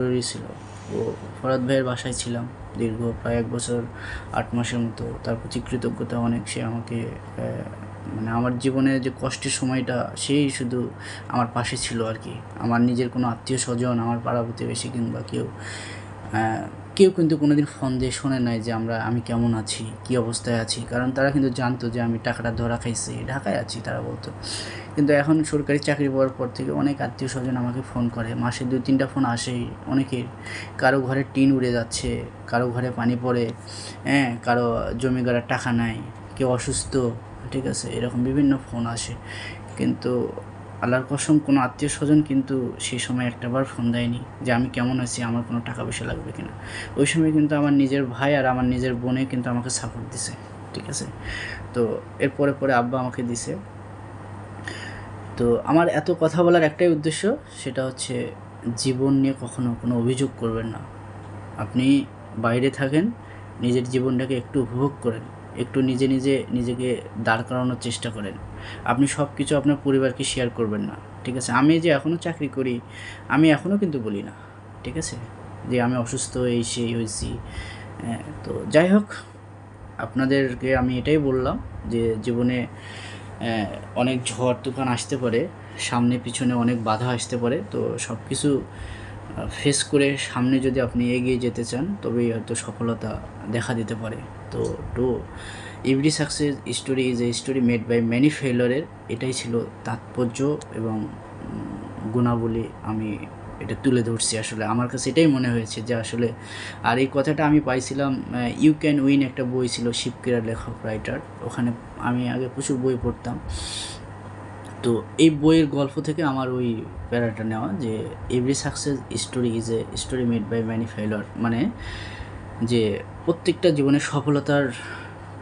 জরুরি ছিল। ও ফরাদ ভাইয়ের বাসায় ছিলাম দীর্ঘ প্রায় এক বছর, আট মাসের মতো। তার প্রতি কৃতজ্ঞতা অনেক। সে আমাকে মানে আমার জীবনে যে কষ্টের সময়টা, সেই শুধু আমার পাশে ছিল আর কি। আমার নিজের কোনো আত্মীয় স্বজন আমার পাড়া প্রতিবেশী কিংবা কেউ কেউ কিন্তু কোনোদিন ফোন দিয়ে শোনে নাই যে আমরা, আমি কেমন আছি, কী অবস্থায় আছি। কারণ তারা কিন্তু জানতো যে আমি টাকাটা ধরা খাইছি, ঢাকায় আছি তারা বলতো। কিন্তু এখন সরকারি চাকরি পাওয়ার পর থেকে অনেক আত্মীয় স্বজন আমাকে ফোন করে। মাসে দুই, তিনটা ফোন আসেই অনেকের। কারও ঘরে টিন উড়ে যাচ্ছে, কারও ঘরে পানি পড়ে হ্যাঁ কারও জমি গড়ার টাকা নাই, কেউ অসুস্থ, ঠিক আছে, এরকম বিভিন্ন ফোন আসে। কিন্তু আল্লাহর কসম, কোনো আত্মীয় স্বজন কিন্তু সেই সময় একটাবার ফোন দেয়নি যে আমি কেমন আছি, আমার কোনো টাকা পয়সা লাগবে কিনা। ওই সময় কিন্তু আমার নিজের ভাই আর আমার নিজের বোনে কিন্তু আমাকে সাপোর্ট দিছে, ঠিক আছে? তো এর পরে পরে আব্বা আমাকে দিছে। তো আমার এত কথা বলার একটাই উদ্দেশ্য সেটা হচ্ছে জীবন নিয়ে কখনো কোনো অভিযোগ করবেন না। আপনি বাইরে থাকেন, নিজের জীবনটাকে একটু উপভোগ করেন। একটু নিজে নিজে নিজেকে দাঁড় করানোর চেষ্টা করেন। আপনি সব কিছু আপনার পরিবারকে শেয়ার করবেন না ঠিক আছে? আমি যে এখনও চাকরি করি আমি এখনও কিন্তু বলি না ঠিক আছে? যে আমি অসুস্থ এই সেই হয়েছি হ্যাঁ, তো যাই হোক আপনাদেরকে আমি এটাই বললাম যে জীবনে অনেক ঝড় তুফান আসতে পারে সামনে পিছনে অনেক বাধা আসতে পারে তো সব কিছু ফেস করে সামনে যদি আপনি এগিয়ে যেতে চান তবেই হয়তো সফলতা দেখা দিতে পারে। তো to every success story is a story made by many ফেলারের এটাই ছিল তাৎপর্য এবং গুণাবলী আমি এটা তুলে ধরছি আসলে। আমার কাছে এটাই মনে হয়েছে যে আসলে, আর এই কথাটা আমি পাইছিলাম ইউ ক্যান উইন একটা বই ছিল শিবকেরার লেখক রাইটার ওখানে আমি আগে প্রচুর বই পড়তাম। তো এই বইয়ের গল্প থেকে আমার ওই প্যারাটা নেওয়া যে every success story is a story made by many failure মানে যে প্রত্যেকটা জীবনের সফলতার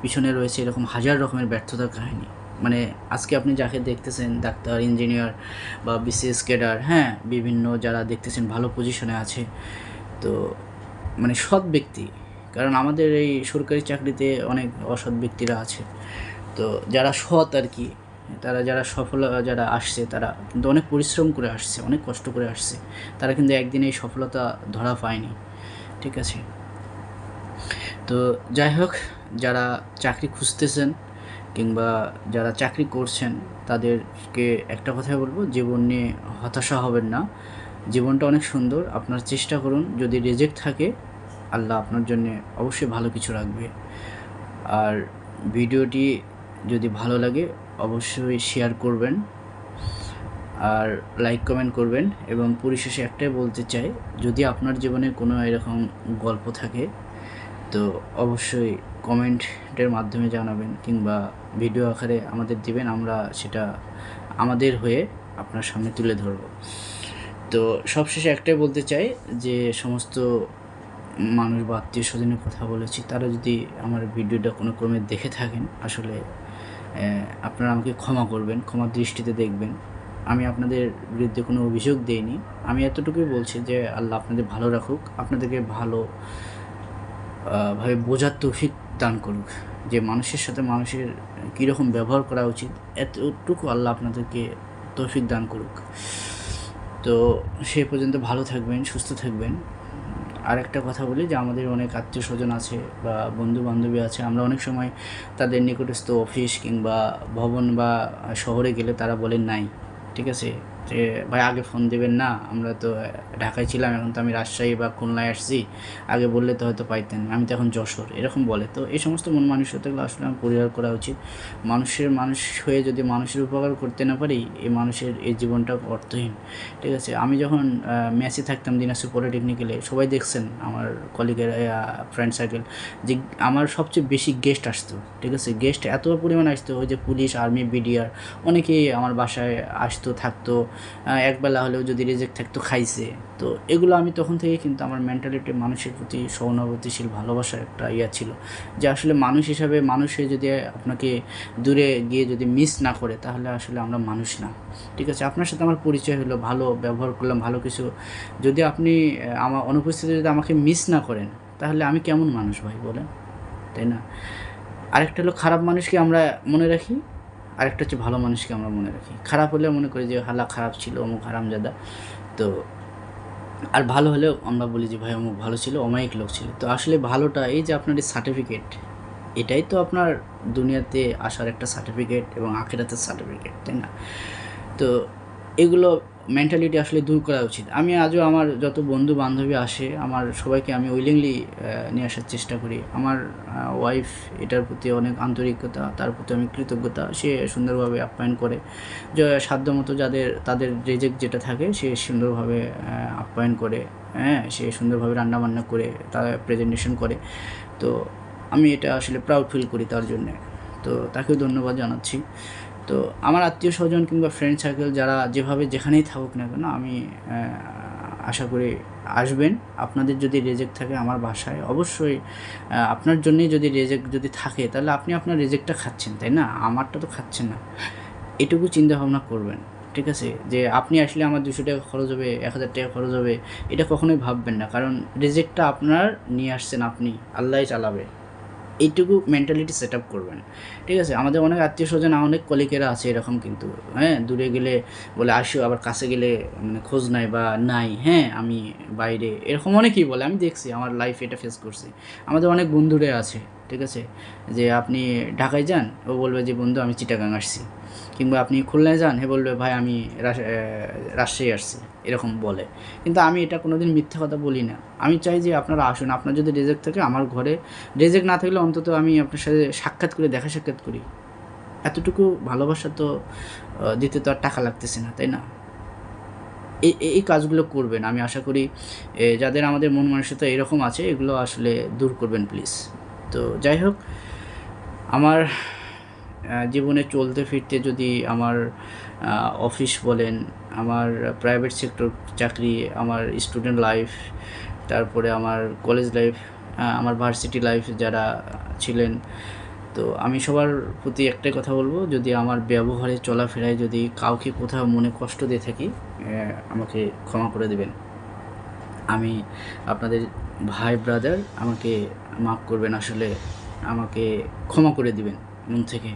পিছনে রয়েছে এরকম হাজার রকমের ব্যর্থতার কাহিনী। মানে আজকে আপনি যাকে দেখতেছেন, ডাক্তার ইঞ্জিনিয়ার বা বিসিএস ক্যাডার হ্যাঁ বিভিন্ন যারা দেখতেছেন ভালো পজিশনে আছে, তো মানে সৎ ব্যক্তি, কারণ আমাদের এই সরকারি চাকরিতে অনেক অসৎ ব্যক্তিরা আছে। তো যারা সৎ আর কি, তারা যারা সফল, যারা আসছে, তারা কিন্তু অনেক পরিশ্রম করে আসছে, অনেক কষ্ট করে আসছে, তারা কিন্তু একদিনে এই সফলতা ধরা পায়নি, ঠিক আছে? তো যাই হোক, যারা চাকরি খুঁজতেছেন কিংবা যারা চাকরি করছেন, তাদেরকে একটা কথাই বলব, জীবন নিয়ে হতাশা হবেন না। জীবনটা অনেক সুন্দর, আপনার চেষ্টা করুন, যদি রেজেক্ট থাকে, আল্লাহ আপনার জন্য অবশ্যই ভালো কিছু রাখবে। আর ভিডিওটি যদি ভালো লাগে, অবশ্যই শেয়ার করবেন, আর লাইক কমেন্ট করবেন এবং পরিশেষে একটাই বলতে চাই, যদি আপনার জীবনে কোনো এরকম গল্প থাকে তো অবশ্যই কমেন্টের মাধ্যমে জানাবেন কিংবা ভিডিও আকারে আমাদের দিবেন, আমরা সেটা আমাদের হয়ে আপনার সামনে তুলে ধরব। তো সবশেষে একটাই বলতে চাই যে সমস্ত মানুষ বা আত্মীয় স্বজনের কথা বলেছি, তারা যদি আমার ভিডিওটা কোনো ক্রমে দেখে থাকেন, আসলে আপনারা আমাকে ক্ষমা করবেন, ক্ষমা দৃষ্টিতে দেখবেন। আমি আপনাদের বিরুদ্ধে কোনো অভিযোগ দেইনি। আমি এতটুকুই বলছি যে আল্লাহ আপনাদের ভালো রাখুক, আপনাদেরকে ভালো ভাবে বোঝার তৌফিক দান করুক। যে মানুষের সাথে মানুষের কীরকম ব্যবহার করা উচিত, এতটুকু আল্লাহ আপনাদেরকে তৌফিক দান করুক। তো সে পর্যন্ত ভালো থাকবেন, সুস্থ থাকবেন। আর একটা কথা বলি, যে আমাদের অনেক আত্মীয় স্বজন আছে বা বন্ধু বান্ধবী আছে, আমরা অনেক সময় তাদের নিকটস্থ অফিস কিংবা ভবন বা শহরে গেলে তারা বলেন নাই, ঠিক আছে? যে, ভাই, আগে ফোন দেবেন না, আমরা তো ঢাকায় ছিলাম, এখন তো আমি রাজশাহী বা খুলনায় আসছি, আগে বললে তো হয়তো পাইতেন, আমি তো এখন যশোর, এরকম বলে। তো এই সমস্ত মন মানসিকতাগুলো আসলে আমার পরিহার করা উচিত। মানুষের, মানুষ হয়ে যদি মানুষের উপকার করতে না পারি, এই মানুষের, এই জীবনটা অর্থহীন। ঠিক আছে? আমি যখন ম্যাচে থাকতাম দিনাজপুর পলিটেকনিক্যালে, সবাই দেখছেন, আমার কলিগের ফ্রেন্ড সার্কেল যে আমার সবচেয়ে বেশি গেস্ট আসতো। ঠিক আছে? গেস্ট এত পরিমাণ আসতো, ওই যে পুলিশ আর্মি বিডিআর অনেকেই আমার বাসায় আসতো, থাকতো একবেলা হলেও যদি রিজেক্ট থাকতো, খাইছে। তো এগুলো আমি তখন থেকে কিন্তু আমার মেন্টালিটি মানুষের প্রতি সহানুভূতিশীল, ভালোবাসার একটা ইয়া ছিল। যে আসলে মানুষ হিসাবে মানুষে যদি আপনাকে দূরে গিয়ে যদি মিস না করে, তাহলে আসলে আমরা মানুষ না। ঠিক আছে? আপনার সাথে আমার পরিচয় হলো, ভালো ব্যবহার করলাম, ভালো কিছু। যদি আপনি আমার অনুপস্থিতি যদি আমাকে মিস না করেন, তাহলে আমি কেমন মানুষ ভাই বলেন? তাই না? আরেকটা হলো, খারাপ মানুষকে আমরা মনে রাখি আরেকটা হচ্ছে ভালো মানুষকে আমরা মনে রাখি। খারাপ হলে মনে করি যে, হালা খারাপ ছিল, অমুক হারামজাদা। তো আর ভালো হলেও আমরা বলি যে, ভাই, অমুক ভালো ছিল, অমায়িক লোক ছিল। তো আসলে ভালোটা এই যে আপনার সার্টিফিকেট এটাই তো আপনার দুনিয়াতে আসার একটা সার্টিফিকেট এবং আখেরাতের সার্টিফিকেট তাই না? তো এগুলো মেন্টালিটি আসলে দূর করা উচিত। আমি আজও আমার যত বন্ধু বান্ধবী আসে, আমার সবাইকে আমি উইলিংলি নিয়ে আসার চেষ্টা করি। আমার ওয়াইফ এটার প্রতি অনেক আন্তরিকতা, তার প্রতি আমি কৃতজ্ঞতা। সে সুন্দরভাবে আপ্যায়ন করে। যে, সাধ্যমতো যাদের, তাদের রেজেক্ট যেটা থাকে, সে সুন্দরভাবে আপ্যায়ন করে। হ্যাঁ সে সুন্দরভাবে রান্নাবান্না করে, তার প্রেজেন্টেশন করে। তো আমি এটা আসলে প্রাউড ফিল করি তার জন্যে। তো তাকেও ধন্যবাদ জানাচ্ছি। তো আমার আত্মীয় স্বজন কিংবা ফ্রেন্ড সার্কেল যারা যেভাবে যেখানেই থাকুক না কেন, আমি আশা করি আসবেন। আপনাদের যদি রেজেক্ট থাকে আমার বাসায়, অবশ্যই আপনার জন্যই যদি রেজেক্ট যদি থাকে, তাহলে আপনি আপনার রেজেক্টটা খাচ্ছেন, তাই না? আমারটা তো খাচ্ছেন না। এটুকু চিন্তা ভাবনা করবেন, ঠিক আছে? যে আপনি আসলে আমার দুশো টাকা খরচ হবে, এক হাজার টাকা খরচ হবে, এটা কখনোই ভাববেন না। কারণ রেজেক্টটা আপনার, নিয়ে আসছেন আপনি আল্লাহ চালাবে। এইটুকু মেন্টালিটি সেট আপ করবেন। ঠিক আছে? আমাদের অনেক আত্মীয় স্বজন অনেক কলিকেরা আছে এরকম কিন্তু। হ্যাঁ? দূরে গেলে বলে, আসো। আবার কাছে গেলে মানে খোঁজ নাই বা নাই। হ্যাঁ? আমি বাইরে। এরকম অনেকেই বলে, আমি দেখছি, আমার লাইফ এটা ফেস করছি। আমাদের অনেক বন্ধুরা আছে, ঠিক আছে? যে আপনি ঢাকায় যান, ও বলবে যে, বন্ধু, আমি চিটাগাং আসছি। কিংবা আপনি খুলনায় যান, হে বলবে, ভাই, আমি রাজশাহী আসছি, এরকম বলে। কিন্তু আমি এটা কোনোদিন মিথ্যা কথা বলি না। আমি চাই যে আপনারা আসুন, আপনার যদি রেজেক্ট থাকে, আমার ঘরে রেজেক্ট না থাকলে অন্তত আমি আপনার সাথে সাক্ষাৎ করে, দেখা সাক্ষাৎ করি। এতটুকু ভালোবাসা তো দিতে তো আর টাকা লাগতেছে না, তাই না? এই এই- কাজগুলো করবেন। আমি আশা করি যাদের আমাদের মন মানসিকতা এরকম আছে, এগুলো আসলে দূর করবেন প্লিজ তো যাই হোক, আমার জীবনে চলতে ফিরতে যদি আমার অফিস বলেন, আমার প্রাইভেট সেক্টর চাকরি, আমার স্টুডেন্ট লাইফ তারপরে আমার কলেজ লাইফ আমার ভার্সিটি লাইফ যারা ছিলেন, তো আমি সবার প্রতি একটাই কথা বলব, যদি আমার ব্যবহারে চলাফেরায় যদি কাউকে কোথাও মনে কষ্ট দিয়ে থাকি আমাকে ক্ষমা করে দেবেন। আমি আপনাদের ভাই ব্রাদার আমাকে মাফ করবেন, আসলে আমাকে ক্ষমা করে দিবেন। মন থেকে।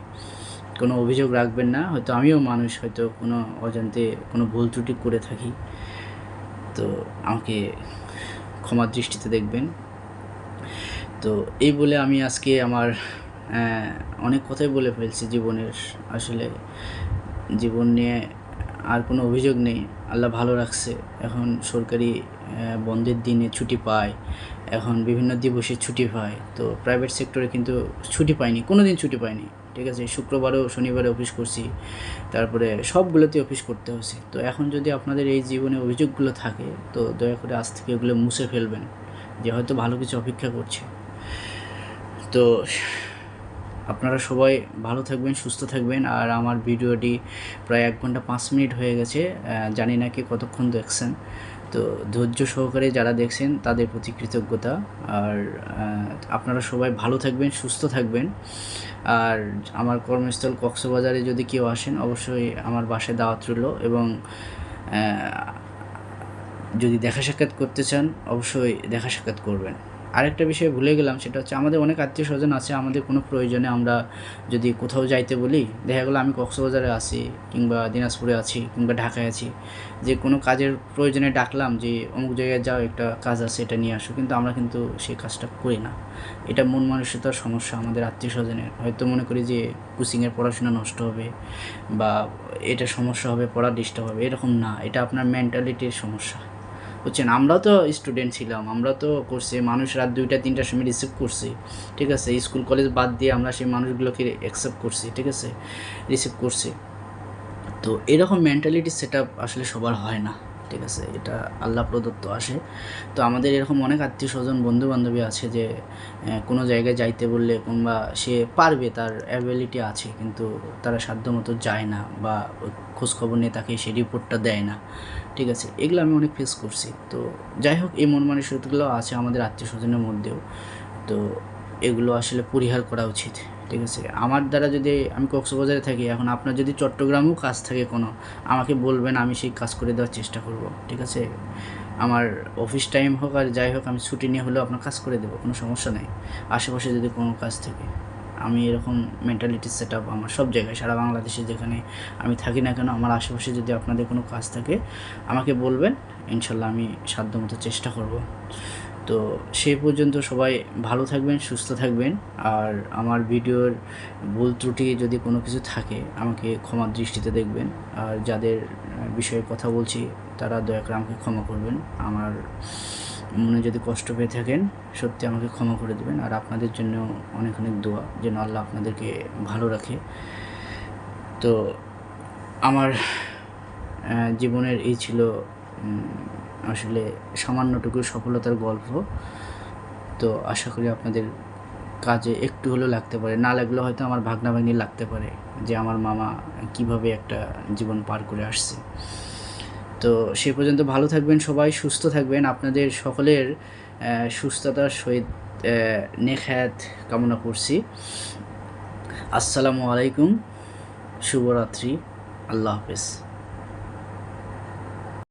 কোনো অভিযোগ রাখবেন না, হয়তো আমিও মানুষ, হয়তো কোনো অজান্তে কোনো ভুল ত্রুটি করে থাকি। তো আমাকে ক্ষমার দৃষ্টিতে দেখবেন। তো এই বলে আমি আজকে আমার অনেক কথাই বলে ফেলছি জীবনের। আসলে জীবন নিয়ে আর কোনো অভিযোগ নেই। আল্লাহ ভালো রাখছে। এখন সরকারি বন্ধের দিনে ছুটি পায়। এখন বিভিন্ন দিবসে ছুটি পায়। তো প্রাইভেট সেক্টরে কিন্তু ছুটি পাইনি কোনো দিন ছুটি পাইনি। ঠিক আছে, শুক্রবারও, শনিবারে অফিস করছি। তারপরে সবগুলোতে অফিস করতে হচ্ছে। তো এখন যদি আপনাদের এই জীবনে অভিযোগগুলো থাকে, তো দয়া করে আজ থেকে এগুলো মুছে ফেলবেন। যে হয়তো ভালো কিছু অপেক্ষা করছে। তো আপনারা সবাই ভালো থাকবেন, সুস্থ থাকবেন। আর আমার ভিডিওটি প্রায় এক ঘণ্টা পাঁচ মিনিট হয়ে গেছে। জানি না কি কতক্ষণ দেখছেন। তো ধৈর্য সহকারে যারা দেখছেন, তাদের প্রতি কৃতজ্ঞতা। আর আপনারা সবাই ভালো থাকবেন, সুস্থ থাকবেন। আর আমার কর্মস্থল কক্সবাজারে যদি কেউ আসেন, অবশ্যই আমার বাসায় দাওয়াত রইল এবং যদি দেখা সাক্ষাৎ করতে চান, অবশ্যই দেখা সাক্ষাৎ করবেন। আরেকটা বিষয় ভুলে গেলাম, সেটা হচ্ছে আমাদের অনেক আত্মীয় স্বজন আছে, আমাদের কোনো প্রয়োজনে আমরা যদি কোথাও যাইতে বলি, দেখা গেলো আমি কক্সবাজারে আছি কিংবা দিনাজপুরে আছি কিংবা ঢাকায় আছি, যে কোনো কাজের প্রয়োজনে ডাকলাম যে অমুক জায়গায় যাও, একটা কাজ আছে, এটা নিয়ে আসো, কিন্তু আমরা কিন্তু সেই কাজটা করি না। এটা মন মানসিকতার সমস্যা আমাদের আত্মীয় স্বজনের। হয়তো মনে করি যে কোচিংয়ের পড়াশোনা নষ্ট হবে বা এটা সমস্যা হবে পড়া ডিস্টার্ব হবে, এরকম না, এটা আপনার মেন্টালিটির সমস্যা। বুঝছেন? আমরা তো স্টুডেন্ট ছিলাম, আমরা তো করছি, মানুষ রাত দুইটা, তিনটার সময় রিসিভ করছি, ঠিক আছে? স্কুল কলেজ বাদ দিয়ে আমরা সেই মানুষগুলোকে অ্যাকসেপ্ট করছি, ঠিক আছে? রিসিভ করছি। তো এরকম মেন্টালিটি সেট আসলে সবার হয় না। ঠিক আছে, এটা আল্লাহ প্রদত্ত আসে। তো আমাদের এরকম অনেক আত্মীয় স্বজন বন্ধু বান্ধবী আছে যে কোনো জায়গায় যাইতে বললে কিংবা সে পারবে, তার অ্যাবিলিটি আছে, কিন্তু তারা সাধ্যমতো যায় না বা খোঁজখবর নিয়ে তাকে সেই রিপোর্টটা দেয় না। ঠিক আছে, এগুলো আমি অনেক ফেস করছি। তো যাই হোক, এই মন মানসিকতাগুলো আছে আমাদের আত্মীয় স্বজনের মধ্যেও। তো এগুলো আসলে পরিহার করা উচিত। ঠিক আছে? আমার দ্বারা যদি আমি কক্সবাজারে থাকি, এখন আপনার যদি চট্টগ্রামেও কাজ থাকে কোনো, আমাকে বলবেন, আমি সেই কাজ করে দেওয়ার চেষ্টা করব, ঠিক আছে? আমার অফিস টাইম হোক আর যাই হোক, আমি ছুটি নিয়ে হলেও আপনার কাজ করে দেবো, কোনো সমস্যা নেই। আশেপাশে যদি কোনো কাজ থাকে, আমি এরকম মেন্টালিটি সেট আপ আমার সব জায়গায়, সারা বাংলাদেশে যেখানে আমি থাকি না কেন, আমার আশেপাশে যদি আপনাদের কোনো কাজ থাকে, আমাকে বলবেন, ইনশাল্লাহ আমি সাধ্যমতো চেষ্টা করব। তো সেই পর্যন্ত সবাই ভালো থাকবেন, সুস্থ থাকবেন। আর আমার ভিডিওর ভুল ত্রুটি যদি কোনো কিছু থাকে, আমাকে ক্ষমার দৃষ্টিতে দেখবেন। আর যাদের বিষয়ে কথা বলছি, তারা দয়া করে আমাকে ক্ষমা করবেন। আমার মনে যদি কষ্ট পেয়ে থাকেন, সত্যি আমাকে ক্ষমা করে দেবেন। আর আপনাদের জন্য অনেক অনেক দোয়া, যেন আল্লাহ আপনাদেরকে ভালো রাখে। তো আমার জীবনের এই ছিল আসলে সামান্যটুকু সফলতার গল্প। তো আশা করি আপনাদের কাজে একটু হলেও লাগতে পারে। না লাগলেও হয়তো আমার ভাগনা ভাগ্নি লাগতে পারে যে আমার মামা কীভাবে একটা জীবন পার করে আসছে। তো সে পর্যন্ত ভালো থাকবেন সবাই, সুস্থ থাকবেন। আপনাদের সকলের সুস্থতার সহিত নেখায়াত কামনা করছি। আসসালামু আলাইকুম, শুভরাত্রি। আল্লাহ হাফেজ।